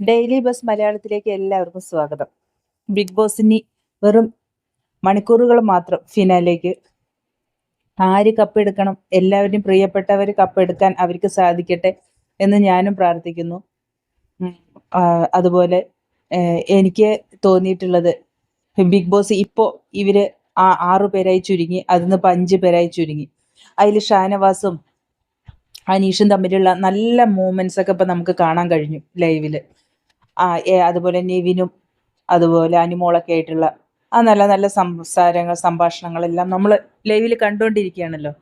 Daily bus മലയാളത്തിലേക്ക് എല്ലാവർക്കും സ്വാഗതം. ബിഗ് ബോസിന് വെറും മണിക്കൂറുകൾ മാത്രം ഫിനാലേക്ക്. ആര് കപ്പെടുക്കണം? എല്ലാവരും പ്രിയപ്പെട്ടവർ കപ്പെടുക്കാൻ അവർക്ക് സാധിക്കട്ടെ എന്ന് ഞാനും പ്രാർത്ഥിക്കുന്നു. അതുപോലെ എനിക്ക് തോന്നിയിട്ടുള്ളത് ബിഗ് ബോസ് ഇപ്പോൾ ഇവർ ആ ആറു പേരായി ചുരുങ്ങി അതിന്ന് ഇപ്പം അഞ്ച് പേരായി ചുരുങ്ങി. അതിൽ ഷാനവാസും അനീഷും തമ്മിലുള്ള നല്ല മൂമെന്റ്സ് ഒക്കെ ഇപ്പം നമുക്ക് കാണാൻ കഴിഞ്ഞു ലൈവിൽ. അതുപോലെ നിവിനും അതുപോലെ അനുമോളൊക്കെ ആയിട്ടുള്ള ആ നല്ല നല്ല സംസാരങ്ങൾ സംഭാഷണങ്ങളെല്ലാം നമ്മൾ ലൈവിൽ കണ്ടുകൊണ്ടിരിക്കുകയാണല്ലോ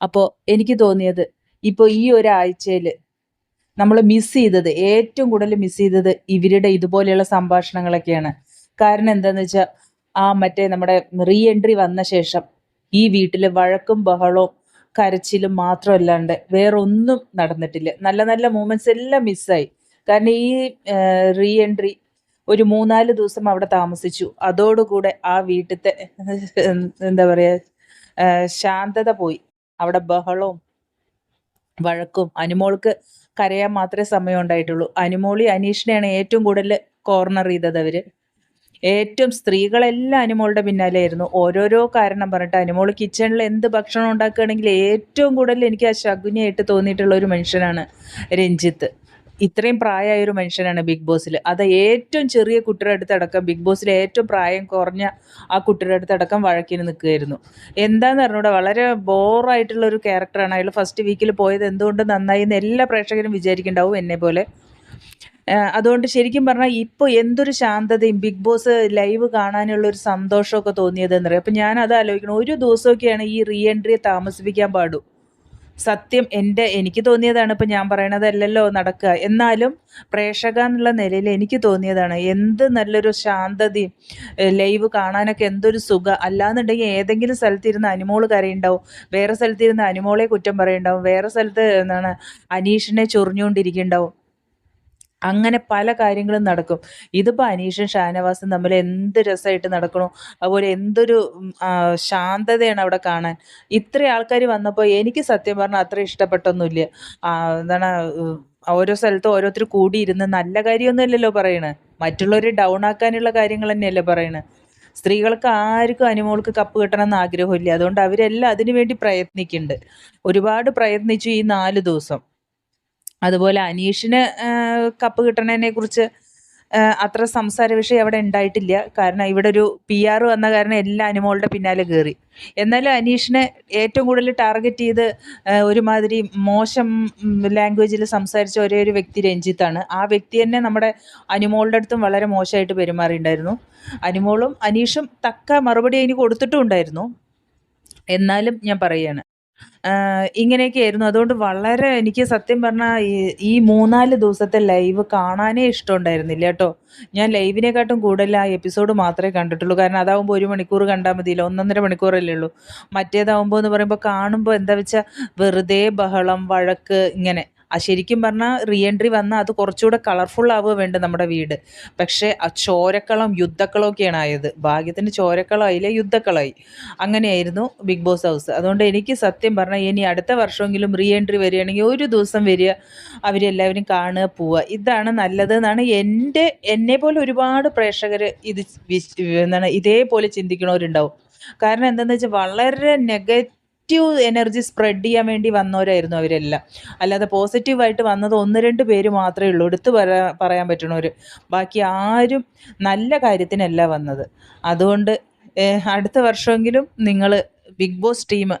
അപ്പോൾ എനിക്ക് തോന്നിയത് ഇപ്പോൾ ഈ ഒരാഴ്ചയിൽ നമ്മൾ മിസ് ചെയ്തത് ഏറ്റവും കൂടുതൽ മിസ് ചെയ്തത് ഇവരുടെ ഇതുപോലെയുള്ള സംഭാഷണങ്ങളൊക്കെയാണ്. കാരണം എന്താണെന്ന് വെച്ചാൽ ആ മറ്റേ നമ്മുടെ റീ എൻട്രി വന്ന ശേഷം ഈ വീട്ടിൽ വഴക്കും ബഹളവും കരച്ചിലും മാത്രമല്ലാണ്ട് വേറൊന്നും നടന്നിട്ടില്ല. നല്ല നല്ല മൂമെന്റ്സ് എല്ലാം മിസ്സായി കാരണം ഈ റീ എൻട്രി ഒരു മൂന്നാൽ ദിവസം അവിടെ താമസിച്ചു. അതോടുകൂടെ ആ വീട്ടിലത്തെ എന്താ പറയുക ശാന്തത പോയി. അവിടെ ബഹളവും വഴക്കും. അനുമോൾക്ക് കരയാൻ മാത്രമേ സമയം ഉണ്ടായിട്ടുള്ളൂ. അനുമോളി അനീഷിനെയാണ് ഏറ്റവും കൂടുതൽ കോർണർ ചെയ്തത് അവർ. ഏറ്റവും സ്ത്രീകളെല്ലാം അനുമോളുടെ പിന്നാലെയായിരുന്നു. ഓരോരോ കാരണം പറഞ്ഞിട്ട് അനുമോൾ കിച്ചണിൽ എന്ത് ഭക്ഷണം ഉണ്ടാക്കുകയാണെങ്കിൽ ഏറ്റവും കൂടുതൽ എനിക്ക് ആ ശകുനിയായിട്ട് തോന്നിയിട്ടുള്ള ഒരു മനുഷ്യനാണ് രഞ്ജിത്ത്. ഇത്രയും പ്രായമായ ഒരു മനുഷ്യനാണ് ബിഗ് ബോസിൽ അത് ഏറ്റവും ചെറിയ കുട്ടിയുടെ അടുത്തടക്കം ബിഗ് ബോസിൽ ഏറ്റവും പ്രായം കുറഞ്ഞ ആ കുട്ടിയുടെ അടുത്തടക്കം വഴക്കിന് നിൽക്കുകയായിരുന്നു. എന്താന്ന് പറഞ്ഞൂടെ വളരെ ബോറായിട്ടുള്ള ഒരു ക്യാരക്ടറാണ്. അയാൾ ഫസ്റ്റ് വീക്കിൽ പോയത് എന്തുകൊണ്ട് നന്നായി എന്ന് എല്ലാ പ്രേക്ഷകരും വിചാരിക്കുന്നുണ്ടാവും എന്നെ പോലെ. അതുകൊണ്ട് ശരിക്കും പറഞ്ഞാൽ ഇപ്പോൾ എന്തൊരു ശാന്തതയും ബിഗ് ബോസ് ലൈവ് കാണാനുള്ള ഒരു സന്തോഷമൊക്കെ തോന്നിയതെന്ന് പറയാം അപ്പം ഞാൻ അത് ആലോചിക്കണം ഒരു ദിവസമൊക്കെയാണ് ഈ റീ എൻട്രിയെ താമസിപ്പിക്കാൻ പാടൂ. സത്യം എന്റെ എനിക്ക് തോന്നിയതാണ് ഇപ്പം ഞാൻ പറയണതല്ലല്ലോ നടക്കുക. എന്നാലും പ്രേക്ഷക എന്നുള്ള നിലയിൽ എനിക്ക് തോന്നിയതാണ് എന്ത് നല്ലൊരു ശാന്തതയും ലൈവ് കാണാനൊക്കെ എന്തൊരു സുഖം. അല്ലാന്നുണ്ടെങ്കിൽ ഏതെങ്കിലും സ്ഥലത്തിരുന്ന് അനിമോൾ കരയുണ്ടാവും വേറെ സ്ഥലത്തിരുന്ന് അനിമോളെ കുറ്റം പറയുണ്ടാവും വേറെ സ്ഥലത്ത് എന്താണ് അനീഷിനെ ചൊറിഞ്ഞുകൊണ്ടിരിക്കുന്നുണ്ടാവും. അങ്ങനെ പല കാര്യങ്ങളും നടക്കും. ഇതിപ്പോൾ അനീഷും ഷാനവാസും തമ്മിൽ എന്ത് രസമായിട്ട് നടക്കണു? അതുപോലെ എന്തൊരു ശാന്തതയാണ് അവിടെ കാണാൻ. ഇത്ര ആൾക്കാർ വന്നപ്പോൾ എനിക്ക് സത്യം പറഞ്ഞാൽ അത്ര ഇഷ്ടപ്പെട്ടൊന്നുമില്ല. എന്താണ് ഓരോ സ്ഥലത്ത് ഓരോരുത്തർ കൂടിയിരുന്ന് നല്ല കാര്യമൊന്നുമല്ലല്ലോ പറയണേ. മറ്റുള്ളവരെ ഡൗൺ ആക്കാനുള്ള കാര്യങ്ങൾ തന്നെയല്ലേ പറയണേ. സ്ത്രീകൾക്ക് ആർക്കും അനുമോൾക്ക് കപ്പ് കിട്ടണമെന്ന് ആഗ്രഹമില്ല. അതുകൊണ്ട് അവരെല്ലാം അതിനുവേണ്ടി പ്രയത്നിക്കുന്നുണ്ട്. ഒരുപാട് പ്രയത്നിച്ചു ഈ നാല് ദിവസം. അതുപോലെ അനീഷിന് കപ്പ് കിട്ടണതിനെ കുറിച്ച് അത്ര സംസാര വിഷയം അവിടെ ഉണ്ടായിട്ടില്ല. കാരണം ഇവിടെ ഒരു പി ആർ വന്ന കാരണം എല്ലാ അനുമോളുടെ പിന്നാലെ കയറി എന്നാലും അനീഷിനെ ഏറ്റവും കൂടുതൽ ടാർഗറ്റ് ചെയ്ത് ഒരുമാതിരി മോശം ലാംഗ്വേജിൽ സംസാരിച്ച ഒരേ ഒരു വ്യക്തി രഞ്ജിത്താണ്. ആ വ്യക്തി തന്നെ നമ്മുടെ അനുമോളുടെ അടുത്തും വളരെ മോശമായിട്ട് പെരുമാറിയിട്ടുണ്ടായിരുന്നു. അനുമോളും അനീഷും തക്ക മറുപടി അതിന് കൊടുത്തിട്ടും ഉണ്ടായിരുന്നു. എന്നാലും ഞാൻ പറയുകയാണ് ഇങ്ങനെയൊക്കെയായിരുന്നു. അതുകൊണ്ട് വളരെ എനിക്ക് സത്യം പറഞ്ഞാൽ ഈ മൂന്നാൽ ദിവസത്തെ ലൈവ് കാണാനേ ഇഷ്ടമുണ്ടായിരുന്നില്ല കേട്ടോ. ഞാൻ ലൈവിനെക്കാട്ടും കൂടുതൽ ആ എപ്പിസോഡ് മാത്രമേ കണ്ടിട്ടുള്ളൂ. കാരണം അതാവുമ്പോൾ ഒരു മണിക്കൂർ കണ്ടാൽ മതിയല്ലോ. ഒന്നൊന്നര മണിക്കൂറല്ലേ ഉള്ളൂ. മറ്റേതാവുമ്പോൾ എന്ന് പറയുമ്പോൾ കാണുമ്പോൾ എന്താ വെച്ചാൽ വെറുതെ ബഹളം വഴക്ക് ഇങ്ങനെ. ശരിക്കും പറഞ്ഞാൽ റീ എൻട്രി വന്നാൽ അത് കുറച്ചുകൂടെ കളർഫുൾ ആവുക വേണ്ട നമ്മുടെ വീട്. പക്ഷേ ആ ചോരക്കളം യുദ്ധക്കളമൊക്കെയാണ് ആയത്. ഭാഗ്യത്തിന് ചോരക്കളം ആയില്ല? യുദ്ധക്കളമായി. അങ്ങനെയായിരുന്നു ബിഗ് ബോസ് ഹൗസ് അതുകൊണ്ട് എനിക്ക് സത്യം പറഞ്ഞാൽ ഇനി അടുത്ത വർഷമെങ്കിലും റീ എൻട്രി വരികയാണെങ്കിൽ ഒരു ദിവസം വരിക അവരെല്ലാവരും കാണുക പോവുക. ഇതാണ് നല്ലതെന്നാണ് എന്റെ എന്നെ പോലെ ഒരുപാട് പ്രേക്ഷകർ ഇത് എന്താണ് ഇതേപോലെ ചിന്തിക്കണവരുണ്ടാവും. കാരണം എന്താണെന്ന് വെച്ചാൽ വളരെ നെഗറ്റീവ് എനർജി സ്പ്രെഡ് ചെയ്യാൻ വേണ്ടി വന്നവരായിരുന്നു അവരെല്ലാം. അല്ലാതെ പോസിറ്റീവായിട്ട് വന്നത് ഒന്ന് രണ്ട് പേര് മാത്രമേ ഉള്ളൂ. എടുത്ത് പറയാ പറയാൻ പറ്റണവർ ബാക്കി ആരും നല്ല കാര്യത്തിനല്ല വന്നത്. അതുകൊണ്ട് അടുത്ത വർഷമെങ്കിലും നിങ്ങൾ ബിഗ് ബോസ് ടീം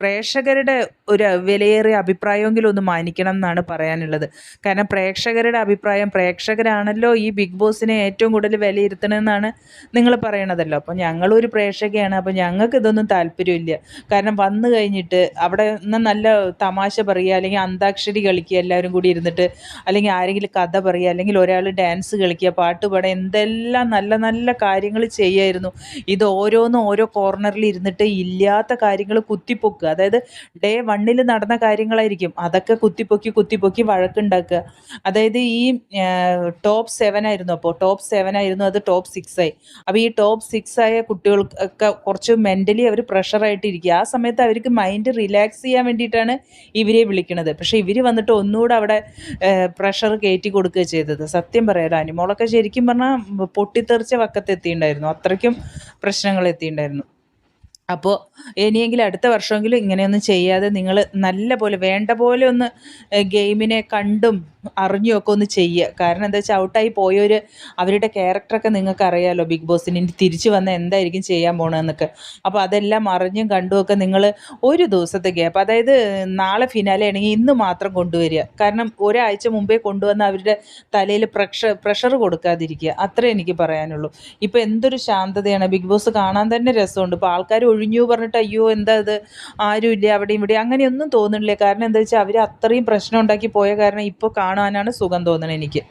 പ്രേക്ഷകരുടെ ഒരു വിലയേറിയ അഭിപ്രായമെങ്കിലും ഒന്ന് മാനിക്കണം എന്നാണ് പറയാനുള്ളത്. കാരണം പ്രേക്ഷകരുടെ അഭിപ്രായം പ്രേക്ഷകരാണല്ലോ ഈ ബിഗ് ബോസിനെ ഏറ്റവും കൂടുതൽ വിലയിരുത്തണമെന്നാണ് നിങ്ങൾ പറയണതല്ലോ. അപ്പോൾ ഞങ്ങളൊരു പ്രേക്ഷകയാണ് അപ്പോൾ ഞങ്ങൾക്ക് ഇതൊന്നും താല്പര്യമില്ല. കാരണം വന്നു കഴിഞ്ഞിട്ട് അവിടെ നിന്ന് നല്ല തമാശ പറയുക അല്ലെങ്കിൽ അന്താക്ഷരി കളിക്കുക എല്ലാവരും കൂടി ഇരുന്നിട്ട് അല്ലെങ്കിൽ ആരെങ്കിലും കഥ പറയുക അല്ലെങ്കിൽ ഒരാൾ ഡാൻസ് കളിക്കുക പാട്ട് പാടുക എന്തെല്ലാം നല്ല നല്ല കാര്യങ്ങൾ ചെയ്യായിരുന്നു. ഇത് ഓരോന്നും ഓരോ കോർണറിൽ ഇരുന്നിട്ട് ഇല്ലാത്ത കാര്യങ്ങൾ കുത്തിപ്പൊക്കുക. അതായത് ഡേ മണ്ണിൽ നടന്ന കാര്യങ്ങളായിരിക്കും. അതൊക്കെ കുത്തിപ്പൊക്കി കുത്തിപ്പൊക്കി വഴക്കുണ്ടാക്കുക. അതായത് ഈ ടോപ്പ് സെവൻ ആയിരുന്നു അപ്പോൾ ടോപ്പ് സെവൻ ആയിരുന്നു അത് ടോപ്പ് സിക്സ് ആയി. അപ്പോൾ ഈ ടോപ്പ് സിക്സ് ആയ കുട്ടികൾക്കൊക്കെ കുറച്ച് മെന്റലി അവർ പ്രഷറായിട്ട് ഇരിക്കുക ആ സമയത്ത് അവർക്ക് മൈൻഡ് റിലാക്സ് ചെയ്യാൻ വേണ്ടിയിട്ടാണ് ഇവരെ വിളിക്കുന്നത് പക്ഷേ ഇവർ വന്നിട്ട് ഒന്നുകൂടെ അവിടെ പ്രഷർ കയറ്റി കൊടുക്കുക ചെയ്തത്. സത്യം പറയാലോ അനിമോളൊക്കെ ശരിക്കും പറഞ്ഞാൽ പൊട്ടിത്തെറിച്ച വക്കത്തെത്തിയിട്ടുണ്ടായിരുന്നു അത്രയ്ക്കും പ്രശ്നങ്ങൾ എത്തിയിട്ടുണ്ടായിരുന്നു. അപ്പോൾ ഇനിയെങ്കിലും അടുത്ത വർഷമെങ്കിലും ഇങ്ങനെയൊന്നും ചെയ്യാതെ നിങ്ങൾ നല്ല പോലെ വേണ്ട പോലെ ഒന്ന് ഗെയിമിനെ കണ്ടും അറിഞ്ഞും ഒക്കെ ഒന്ന് ചെയ്യുക. കാരണം എന്താ വെച്ചാൽ ഔട്ടായി പോയവർ അവരുടെ ക്യാരക്ടറൊക്കെ നിങ്ങൾക്ക് അറിയാമല്ലോ ബിഗ് ബോസിന്. ഇനി തിരിച്ചു വന്ന് എന്തായിരിക്കും ചെയ്യാൻ പോകണമെന്നൊക്കെ അപ്പോൾ അതെല്ലാം അറിഞ്ഞും കണ്ടും ഒക്കെ നിങ്ങൾ ഒരു ദിവസത്തെ ഗ്യാപ്പ് അതായത് നാളെ ഫിനാലെ ആണെങ്കിൽ ഇന്ന് മാത്രം കൊണ്ടുവരിക. കാരണം ഒരാഴ്ച മുമ്പേ കൊണ്ടുവന്ന അവരുടെ തലയിൽ പ്രഷർ പ്രഷർ കൊടുക്കാതിരിക്കുക. അത്രേ എനിക്ക് പറയാനുള്ളൂ. ഇപ്പോൾ എന്തൊരു ശാന്തതയാണ്. ബിഗ് ബോസ് കാണാൻ തന്നെ രസമുണ്ട്. ഇപ്പോൾ ആൾക്കാർ ഒഴിഞ്ഞു പറഞ്ഞിട്ട് അയ്യോ എന്താ ഇത്? ആരുമില്ല അവിടെയും ഇവിടെ അങ്ങനെയൊന്നും തോന്നുന്നില്ല. കാരണം എന്താ വെച്ചാൽ അവർ അത്രയും പ്രശ്നം ഉണ്ടാക്കി പോയ കാരണം ഇപ്പോൾ കാണാനാണ് സുഖം തോന്നുന്നത് എനിക്ക്.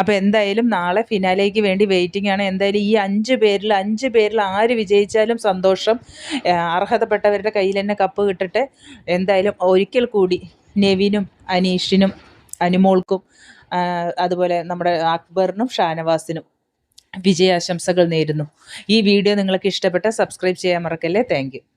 അപ്പോൾ എന്തായാലും നാളെ ഫിനാലേക്ക് വേണ്ടി വെയിറ്റിംഗ് ആണ്. എന്തായാലും ഈ അഞ്ച് പേരിൽ അഞ്ച് പേരിൽ ആര് വിജയിച്ചാലും സന്തോഷം. അർഹതപ്പെട്ടവരുടെ കയ്യിൽ തന്നെ കപ്പ് കിട്ടട്ടെ. എന്തായാലും ഒരിക്കൽ കൂടി നെവിനും അനീഷിനും അനുമോൾക്കും അതുപോലെ നമ്മുടെ അക്ബറിനും ഷാനവാസിനും വിജയാശംസകൾ നേരുന്നു. ഈ വീഡിയോ നിങ്ങൾക്ക് ഇഷ്ടപ്പെട്ട സബ്സ്ക്രൈബ് ചെയ്യാൻ മറക്കല്ലേ? താങ്ക്